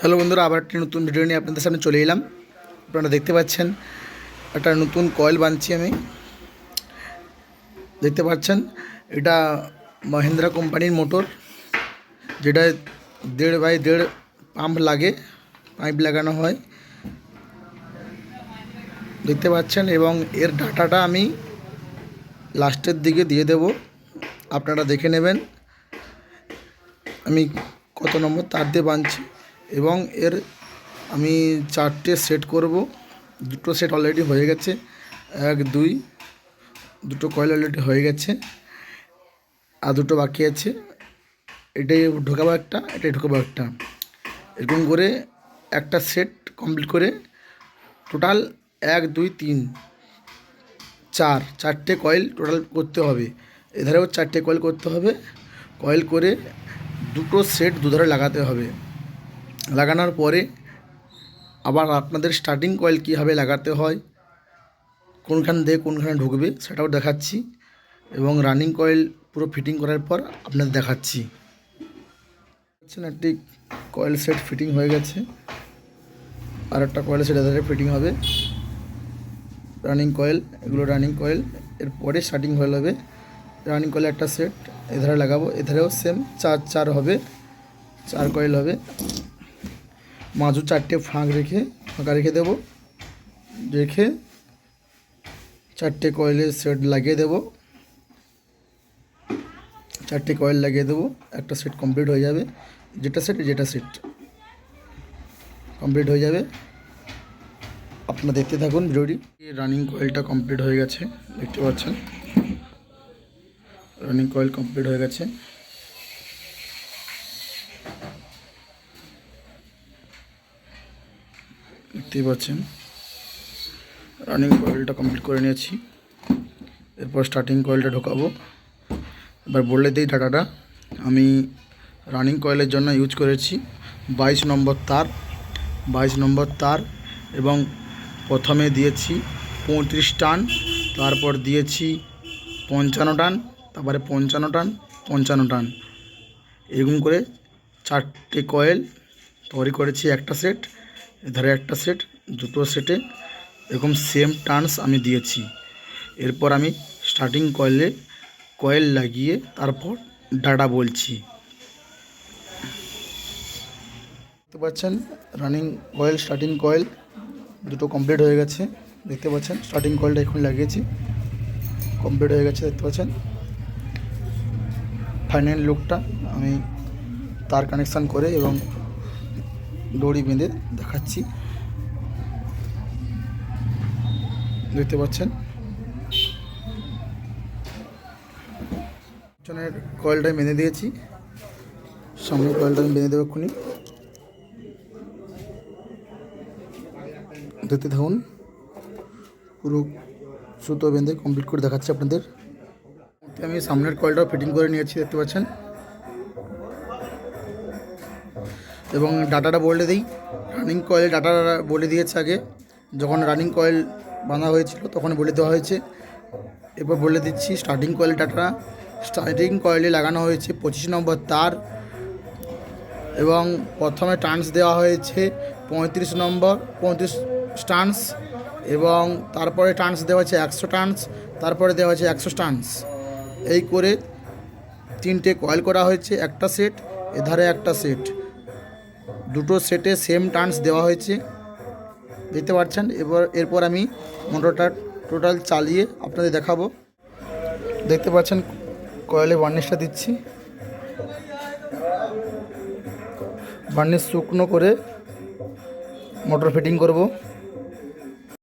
Hello বন্ধুরা, আবার একটি নতুন ভিডিও নিয়ে আপনাদের সামনে চলে এলাম। আপনারা দেখতে পাচ্ছেন, একটা নতুন কয়েল বানছি আমি। দেখতে পাচ্ছেন, এটা মহিন্দ্রা কোম্পানির মোটর যেটা দেড় বাই দেড় পাম্প লাগে পাইপ লাগানো হয়। দেখতে পাচ্ছেন, এবং এর ডাটাটা আমি লাস্টের দিকে দিয়ে দেব। আপনারা দেখে নেবেন, আমি কত নম্বর তার দিয়ে বাঁধছি এবং এর আমি চারটে সেট করব। দুটো সেট অলরেডি হয়ে গেছে। এক, দুই, দুটো কয়েল অলরেডি হয়ে গেছে। আর দুটো বাকি আছে। এটাই ঢোকাবো একটা, এটাই ঢোকাবো একটা। এরকম করে একটা সেট কমপ্লিট করে টোটাল এক, দুই, তিন, চার, চারটে কয়েল টোটাল করতে হবে। এধারেও চারটে কয়েল করতে হবে। কয়েল করে দুটো সেট দুধারে লাগাতে হবে। লাগানোর পরে আবার আপনাদের স্টার্টিং কয়েল কীভাবে লাগাতে হয়, কোনখান দিয়ে কোনখানে ঢুকবে সেটাও দেখাচ্ছি এবং রানিং কয়েল পুরো ফিটিং করার পর আপনাদের দেখাচ্ছি। একটি কয়েল সেট ফিটিং হয়ে গেছে আর একটা কয়েল সেট এধারে ফিটিং হবে। রানিং কয়েল এগুলো রানিং কয়েল এরপরে স্টার্টিং কয়েল হবে। রানিং কয়েল একটা সেট এধারে লাগাবো, এধারেও সেম চার চার হবে, চার কয়েল হবে। মাঝু চারটে ফাঁক রেখে, ফাঁকা রেখে দেবো। রেখে চারটে কয়েলের সেট লাগিয়ে দেবো। চারটে কয়েল লাগিয়ে দেবো। একটা সেট কমপ্লিট হয়ে যাবে। যেটা সেট যেটা সেট। কমপ্লিট হয়ে যাবে। আপনারা দেখতে থাকুন ভিডিওটি। রানিং কয়েলটা কমপ্লিট হয়ে গেছে। দেখতে পাচ্ছেন? রানিং কয়েল কমপ্লিট হয়ে গেছে। দেখতেই পাচ্ছেন। রানিং কয়েলটা কমপ্লিট করে নিয়েছি। এরপর স্টার্টিং কয়েলটা ঢোকাবো। এবার বলে দিই ডাটাটা আমি রানিং কয়েলের জন্য ইউজ করেছি বাইশ নম্বর তার, বাইশ নম্বর তার এবং প্রথমে দিয়েছি পঁয়ত্রিশ টান, তারপর দিয়েছি পঞ্চান্ন টান, তারপরে পঞ্চান্ন টান পঞ্চান্ন টান। এরকম করে চারটে কয়েল তৈরি করেছি একটা সেট এধারে একটা সেট দুটো সেটে এরকম সেম টার্নস আমি দিয়েছি। এরপর আমি স্টার্টিং কয়েলে কয়েল লাগিয়ে তারপর ডাটা বলছি। দেখতে পাচ্ছেন রানিং কয়েল স্টার্টিং কয়েল দুটো কমপ্লিট হয়ে গেছে। দেখতে পাচ্ছেন স্টার্টিং কয়েলটা এখন লাগিয়েছি। কমপ্লিট হয়ে গেছে, দেখতে পাচ্ছেন। ফাইনাল লুকটা আমি তার কানেকশান করে এবং দড়ি বেঁধে দেখাচ্ছি। দেখতে পাচ্ছেন? পিছনের কয়েলটা বেঁধে দিয়েছি। সামনের কয়েলটা আমি বেঁধে দেবো এক্ষুনি। দেখতে থাকুন। পুরো সুতো বেঁধে কমপ্লিট করে দেখাচ্ছি আপনাদের। আমি সামনের কয়েলটাও ফিটিং করে নিয়েছি, দেখতে পাচ্ছেন? এবং ডাটাটা বলে দিই। রানিং কয়েল ডাটাটা বলে দিয়েছে আগে। যখন রানিং কয়েল বাঁধা হয়েছিল তখন বলে দেওয়া হয়েছে। এরপর বলে দিচ্ছি স্টার্টিং কয়েল ডাটা। স্টার্টিং কয়েলে লাগানো হয়েছে পঁচিশ নম্বর তার এবং প্রথমে টার্নস দেওয়া হয়েছে পঁয়ত্রিশ নম্বর, পঁয়ত্রিশ স্টান্স এবং তারপরে টার্নস দেওয়া হয়েছে একশো টার্নস তারপরে দেওয়া হয়েছে একশো টার্নস এই করে তিনটে কয়েল করা হয়েছে, একটা সেট এধারে একটা সেট দুটো সেটে সেম টার্নস দেওয়া হয়েছে। দেখতে পাচ্ছেন? এবার, এরপর আমি মোটরটা টোটাল চালিয়ে আপনাদের দেখাবো। দেখতে পাচ্ছেন কয়েলে বার্নিশটা দিচ্ছি। বার্নিশ শুকনো করে মোটর ফিটিং করব।